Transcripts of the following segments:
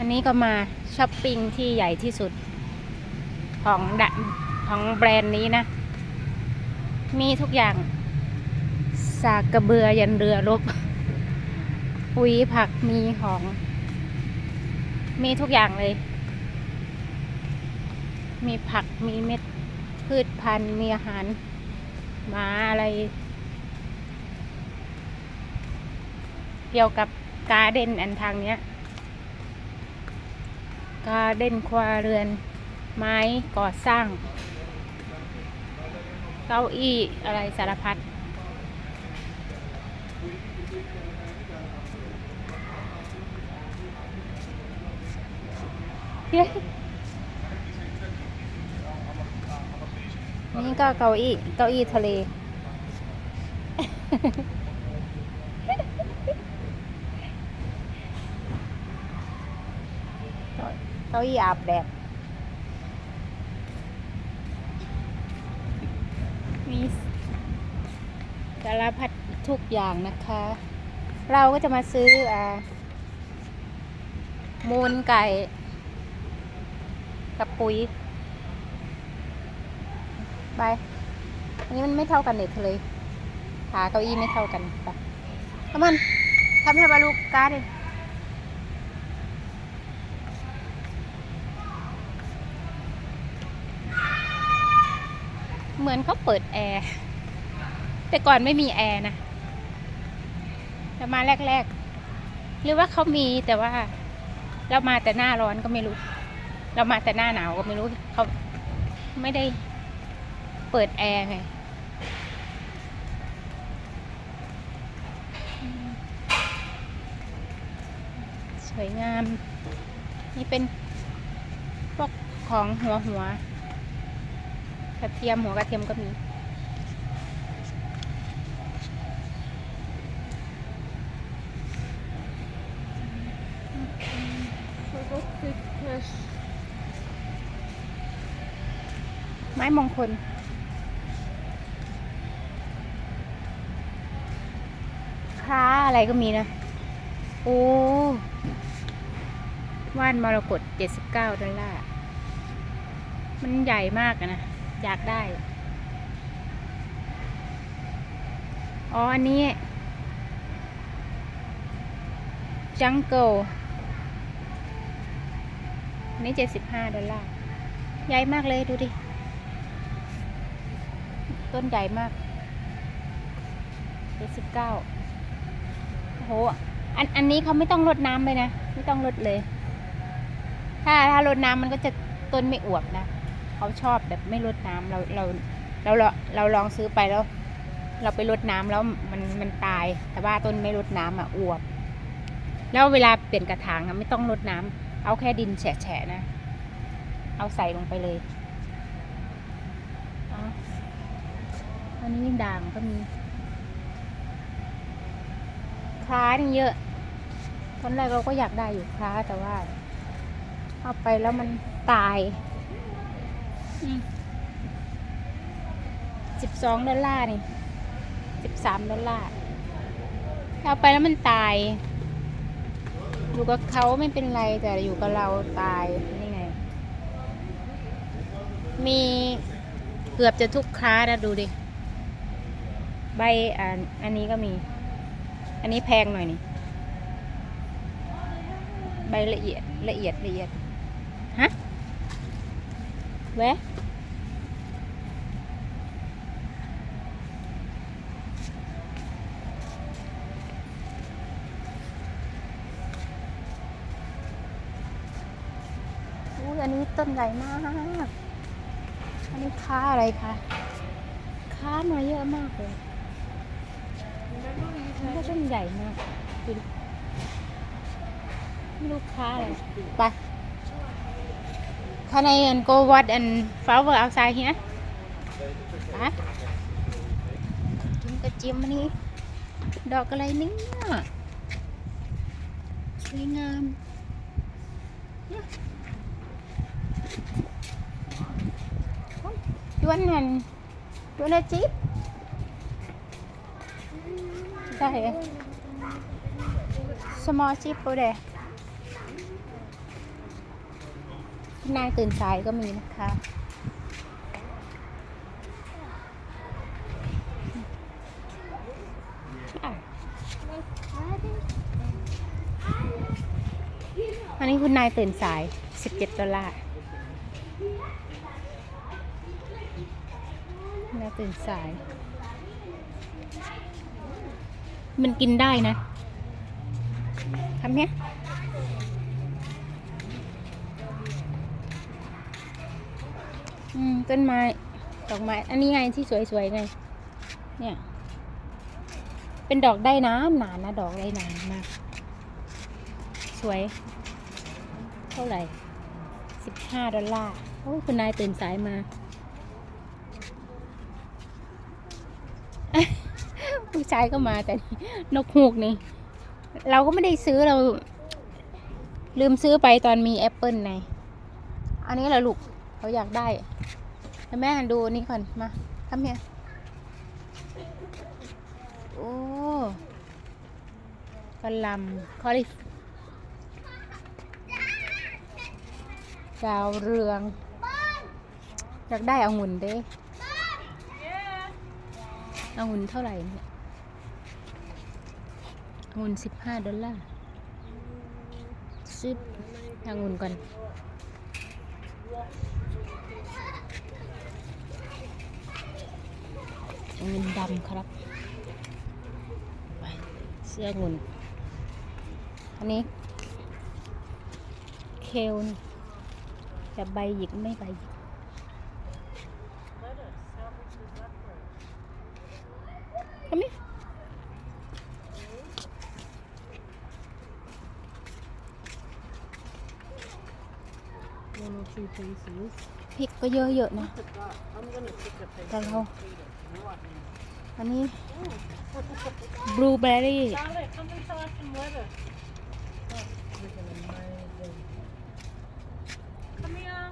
อันนี้ก็มาช้อปปิ้งที่ใหญ่ที่สุดของดของแบรนด์นี้นะ มีทุกอย่าง สากกระเบือยันเรือรบปุ๋ยผักมีของ มีทุกอย่างเลย มีผักมีเม็ดพืชพันธุ์มีอาหารหมาอะไร เกี่ยวกับการเดนอันทางเนี้ยาเด่นครัวเรือน ไม้ก่อสร้าง เก้าอี้อะไรสารพัดนี่ก็เก้าอี้ เก้าอี้ทะเลาอี้อาบแดด มีสารพัดทุกอย่างนะคะ เราก็จะมาซื้ออ่ามูลไก่ กับปุ๋ย ไป อันนี้มันไม่เท่ากันเด็ดเลย ขาเก้าอี้ไม่เท่ากันไปทำมันทำให้บาลูกการ์ดเลย เหมือนเขาเปิดแอร์ แต่ก่อนไม่มีแอร์นะแต่มาแรก ๆ หรือว่าเขามีแต่ว่า เรามาแต่หน้าร้อนก็ไม่รู้ เรามาแต่หน้าหนาวก็ไม่รู้เขาไม่ได้เปิดแอร์ไงสวยงาม นี่เป็นพวกของหัวหัว กระเทียมหัวกระเทียมก็มีไม้มงคลค้าอะไรก็มีนะ โอ้ ว่านมรกตเจ็ดสิบเก้าดอลลาร์ มันใหญ่มากนะ อยากได้ อ๋อ อันนี้ จังเกิลนนี้เจ็ดสิบห้าดอลลาร์ ใหญ่มากเลยดูดิ ต้นใหญ่มากเจ็ดสิบเก้าโอ้โห อัน อันนี้เขาไม่ต้องรดน้ำเลยนะ ไม่ต้องรดเลย ถ้าถ้ารดน้ำมันก็จะต้นไม่อวบนะ เขาชอบแบบไม่รดน้ำเราเราเราเราเราลองซื้อไปแล้ว เราไปรดน้ำแล้วมันมันตาย แต่ว่าต้นไม่รดน้ำอะอวบ แล้วเวลาเปลี่ยนกระถางอะไม่ต้องรดน้ำเอาแค่ดินแฉะๆนะ เอาใส่ลงไปเลยอาอันนี้ด่างก็มีคล้านี่เยอะตอนแรกเราก็อยากได้อยู่คล้าแต่ว่า เอาไปแล้วมันตาย สิบสองดอลลาร์นี่สิบสามดอลลาร์เอาไปแล้วมันตาย อยู่กับเขาไม่เป็นไรแต่อยู่กับเราตายนี่ไง มีเกือบจะทุกคลานะดูดิ ใบอันอันนี้ก็มี อันนี้แพงหน่อยนี่ ใบละเอียดละเอียดละเอียดฮะ แวะอุ้ยอันนี้ต้นใหญ่มาก อันนี้ค้าอะไรคะ ค้ามาเยอะมากเลยมันก็ต้นใหญ่มากดูดิไม่รู้ค้าอะไรไป Can I and go what and flower outside here? ไปกินกระเจียมอันนี้ดอกอะไรเนี่ยสวยงามเนี่ยยวนหันยวนละจิ๊บได้ small chip over there คุณนายตื่นสายก็มีนะคะ อันนี้คุณนายตื่นสาย 17ดอลลาร์นายตื่นสาย มันกินได้นะทำเนี้ย อืมต้นไม้ดอกไม้ อันนี้ไงที่สวยๆไง เนี่ย เป็นดอกได้น้ำหนานะดอกได้น้ำมาก สวย เท่าไหร่สิบห้าดอลลาร์ โอ้คุณนายตื่นสายมาผู้ชายก็มาแต่นกฮูกนี่ เราก็ไม่ได้ซื้อเรา ลืมซื้อไปตอนมีแอปเปิลในอันนี้แหละลูก เขาอยากได้แม่ดูนนี้ก่อนมาทำเนี่ยโอ้กระลำคอลิฟดาวเรือง อยากได้องุ่นเด้องุ่นเท่าไหร่เนี่ยองุ่นสิบห้าดอลลาร์ซื้อองุ่นก่อน เงินดำครับไปเสื้องุ่นอันนี้ เคลนแต่ใบหยิกไม่ใบหยิกทำนี่ One or two pieces. พริกก็เยอะๆนะ Look at that. I'm gonna stick a piece. แต่เรา and feed it right now. อันนี้บลูเบอร์รี่ Charlotte, come and try some lettuce. That's freaking amazing. Come here.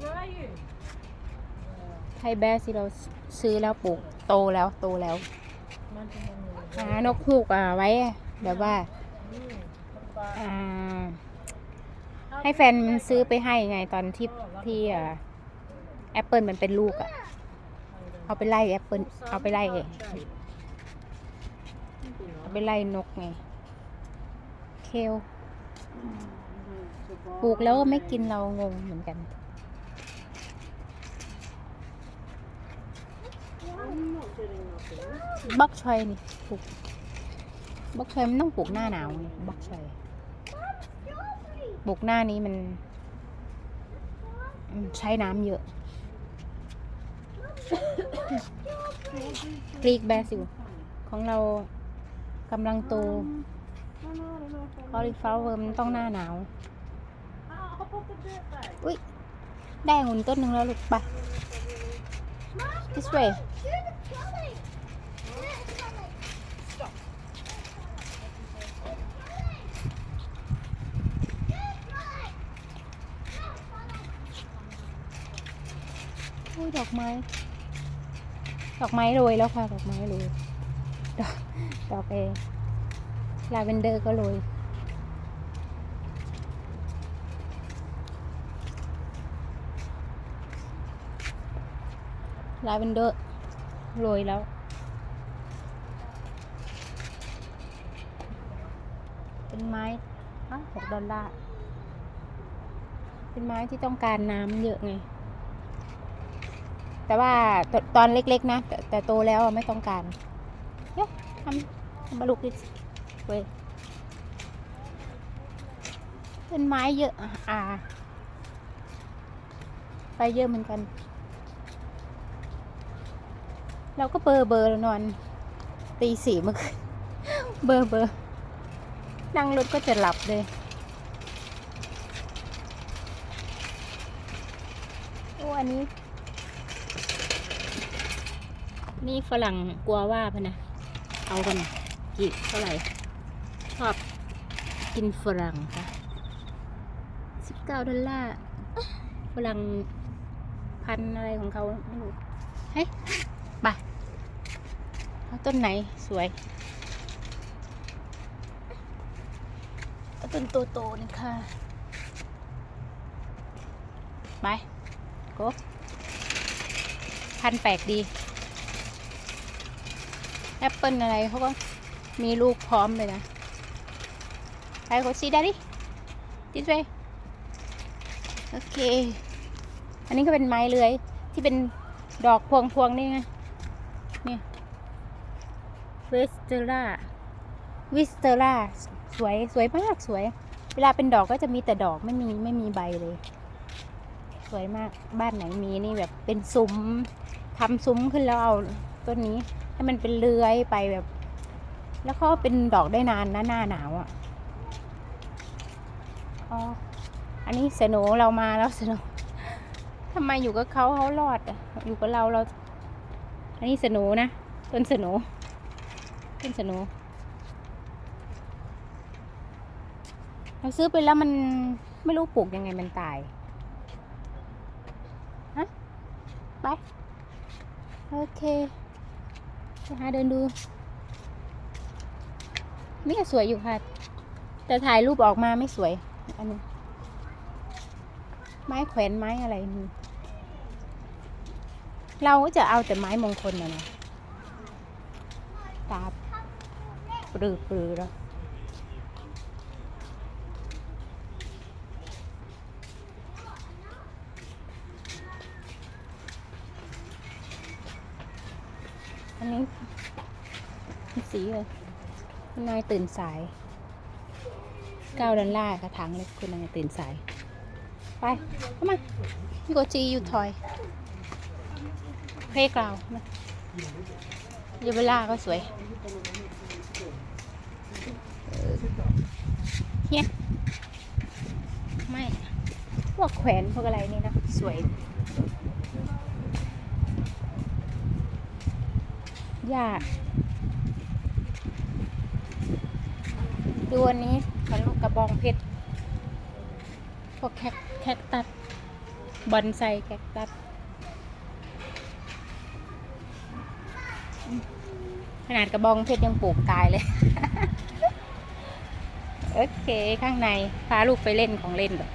Where are you? ไทยแบสที่เราซื้อแล้วปลูกโตแล้วโตแล้ว Man, come on, หานกฮูกอะไว้แบบว่า Mm, come back. อ่า ให้แฟนมันซื้อไปให้ไงตอนที่ที่แอปเปิลมันเป็นลูกอะเอาไปไล่แอปเปิลเอาไปไล่เอาไปไล่นกไง เคลปลูกแล้วไม่กินเรางงเหมือนกันบักชอยนี่ปลูกบักชอยมันต้องปลูกหน้าหนาวไงบักชอย ปลูกหน้านี้มันใช้น้ำเยอะ กรีกแบซิล ของเรากำลังโตคอลิฟลาเวอร์มันต้องหน้าหนาว อุ้ยได้หุ่นต้นหนึ่งแล้วลูกไป this way อุ้ยดอกไม้ ดอกไม้โรยแล้วค่ะ ดอกไม้โรย ดอกดอกเอลาเวนเดอร์ก็โรยลาเวนเดอร์โรยแล้ว เป็นไม้อ้าวหกดอลลาร์ เป็นไม้ที่ต้องการน้ำเยอะไง แต่ว่าตตอนเล็กๆนะแต่แต่โตแล้วไม่ต้องการเยอะทำทำบลุกดิเว้ยเป็นไม้เยอะอะอ่า ไปเยอะเหมือนกัน เราก็เบอร์เบอร์นอนตีสี่เมื่อคืนเบอร์เบอร์นั่งรถก็จะหลับเลยโอ้อันนี้ นี่ฝรั่งกลัวว่าพะนะ เอากันกี่เท่าไหร่ ชอบกินฝรั่งค่ะสิบเก้าดอลลาร์ฝรั่งพันอะไรของเขาไม่รู้ เฮ้ยไปเอาต้นไหนสวยเอาต้นโตๆนี่ค่ะไปโกพันแปลกดี แอปเปิลอะไรเขาก็มีลูกพร้อมเลยนะไปโคซีได้ดิ this way โอเค อันนี้ก็เป็นไม้เลื้อยที่เป็นดอกพวงพวงๆนี่ไง เนี่ยเวสเตอร่าวิสเตอร่าสวยสวยมากสวย เวลาเป็นดอกก็จะมีแต่ดอกไม่มีไม่มีใบเลย สวยมากบ้านไหนมีนี่แบบเป็นซุ้มทำซุ้มขึ้นแล้วเอา ต้นนี้ ให้มันเป็นเลื้อยไปแบบ แล้วก็เป็นดอกได้นานนะหน้าหนาวอะ่ะอ๋ออันนี้สโหนเรามาแล้วสโหนทำไมอยู่กับเขาเขารอดอะอยู่กับเราเรา อันนี้สโหนนะต้นสโหนต้นสโหนเราซื้อไปแล้วมันไม่รู้ปลูกยังไงมันตาย ฮะ ไป โอเค หาเดินดูนี่สวยอยู่ค่ะ แต่ถ่ายรูปออกมาไม่สวย อันนี้ ไม้แขวนไม้อะไรนี่เราก็จะเอาแต่ไม้มงคลนะนะตาปรือปรือแล้ว นี้สีเลยคุณนายตื่นสายเก้าดอลลาร์กระถางเล็กคุณนายตื่นสาย ไปเข้ามาพี่โกจีอยู่ทอย เพลกราวมาเยเวลาก็สวยเออเฮียไม่พวกแขวนพวกอะไรนี่นะ สวย หญ้าดูอันนี้ขนลูกกระบองเพชรพวกแคคแคคตัสบอนไซแคคตัสอืมขนาดกระบองเพชรยังปลูกตายเลย โอเค ข้างในพาลูกไปเล่นของเล่นแบบ